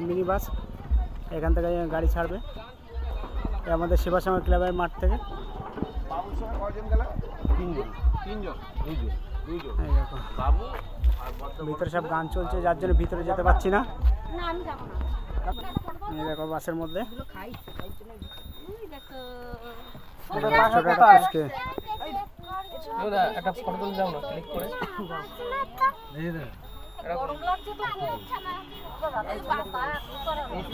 Mini bus এখান থেকে গাড়ি ছাড়বে আমাদের শিবাসামা ক্লাবের মাঠ থেকে ভিতরে সব গান চলছে যার জন্য ভিতরে যেতে পারছি না না আমি যাব না এই দেখো বাসের মধ্যে একটা ফটো তুলে যাও না ক্লিক করে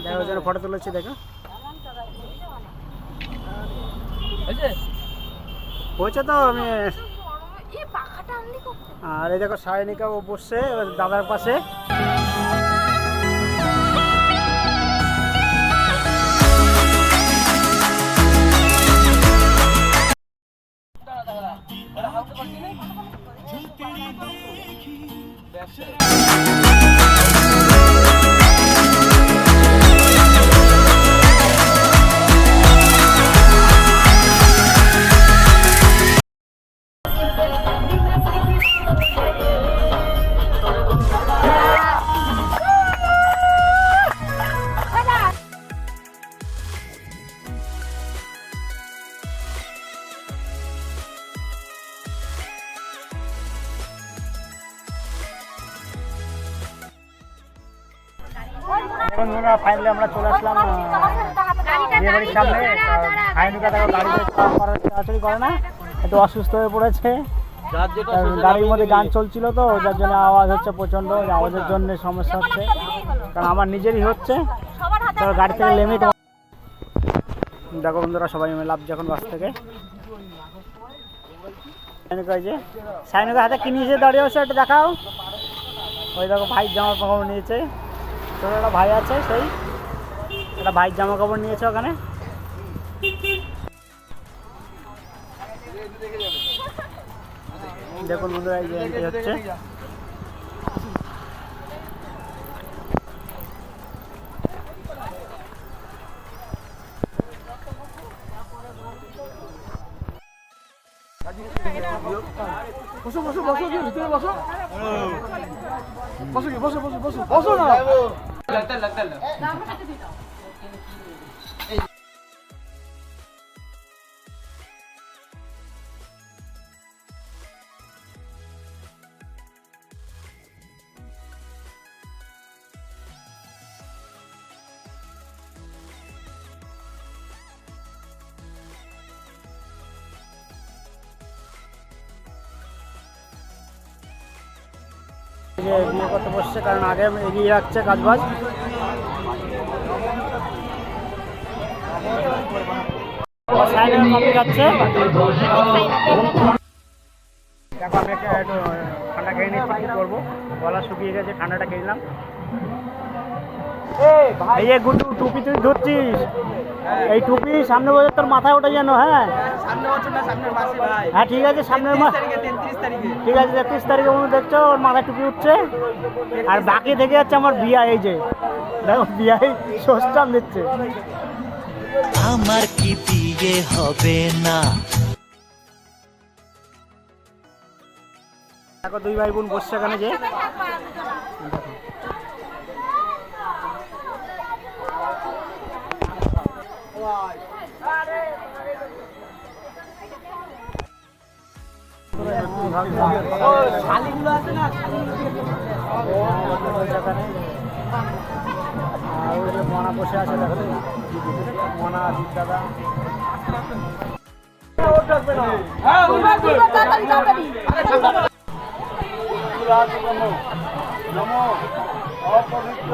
দেখো যেন ফটো তুলেছি দেখো হয়েছে তো আমি? আর এই দেখো সায়নিকা ও বসছে দাদার পাশে এখন বন্ধুরা ফাইনালি আমরা চলে আসলাম বিয়ে বাড়ির সামনে। সায়নিকা দেখো গাড়ি তাড়াতাড়ি করে না একটু অসুস্থ হয়ে পড়েছে। যার যেটা আর গাড়ির মধ্যে গান চলছিল তো যার জন্য আওয়াজ হচ্ছে প্রচণ্ড ওই আওয়াজের জন্য সমস্যা হচ্ছে। কারণ আমার নিজেরই হচ্ছে। তো গাড়ি থেকে নেমে দেখো বন্ধুরা সবাই মিলে লাভ যখন বাস থেকে। সাইনিকা যে সাইনিকা হাতে কি নিয়েছে দাঁড়িয়ে একটু দেখাও। ওই দেখো ভাই জামা কাপড় নিয়েছে। ছোটো একটা ভাই আছে, সেই। একটা ভাই জামা কাপড় নিয়েছে ওখানে। দেখুন বন্ধুরা, এই যে entry হচ্ছে। বসো বসো বসো, ভিতরে বসো। বসো বসো বসো বসো। বসো না। এই যে বিয়ে করতে বসছে, কারণ আগে এগিয়ে রাখছে কাজবাজ। সাইডে দেখো, আমি একটা, ঠান্ডা খেয়ে নিচ্ছি, কি করব? গলা শুকিয়ে গেছে, ঠান্ডাটা খেয়ে নিলাম। এই যে গুড্ডু টুপি তুই ধরছিস? এই টুপি সামনে বছর তোর মাথায় ওঠে যেন হ্যাঁ? সামনে বছর না সামনের মাসে ভাই। হ্যাঁ ঠিক আছে সামনের মাস ঠিক আছে তেত্রিশ তারিখে মনে দেখছ ওর মাথায় টুপি উঠছে। আর বাকি থেকে যাচ্ছে আমার বিয়া এই যে। দেখো বিয়াই ষষ্ঠান দিচ্ছে। আমার কি বিয়ে হবে না? দেখো দুই ভাই বোন বসছে এখানে যে। শালিগুলো আছে না আর ওই যে মনা বসে আছে দেখো মনা জিৎ দাদা নম অপবিত্র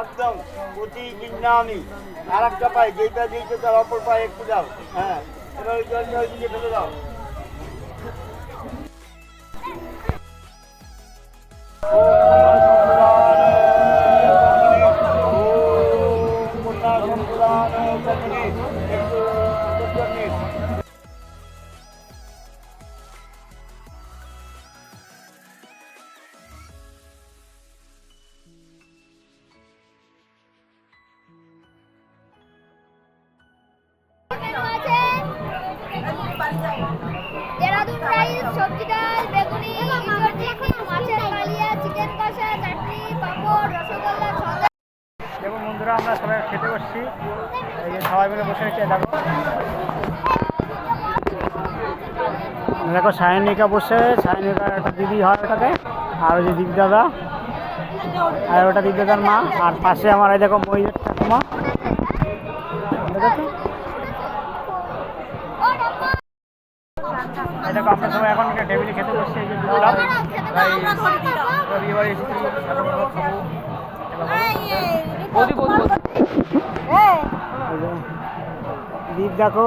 একদম প্রতি বিন্যানি আর একটা পায়ে যেটা দিয়েছে তার অপর পায়ে একটু দাও হ্যাঁ এবার ওই জল ওই দিকে ফেলে দাও বন্ধুরা, আমরা সবাই খেতে বসছি। এই যে সবাই মিলে বসে দেখো। দেখো, সায়নিকা বসে, সায়নিকার একটা দিদি হয় ওটাকে আর ওই যে দিগদাদা আর ওটা দিগদাদার মা, আর পাশে আমার এই দেখো মহিলার ঠাকুমা। দেখো আমরা সবাই এখন একটা টেবিলে খেতে বসছি এই যে বললাম রবিবার এসেছি বৌদি বৌদি দীপ দেখো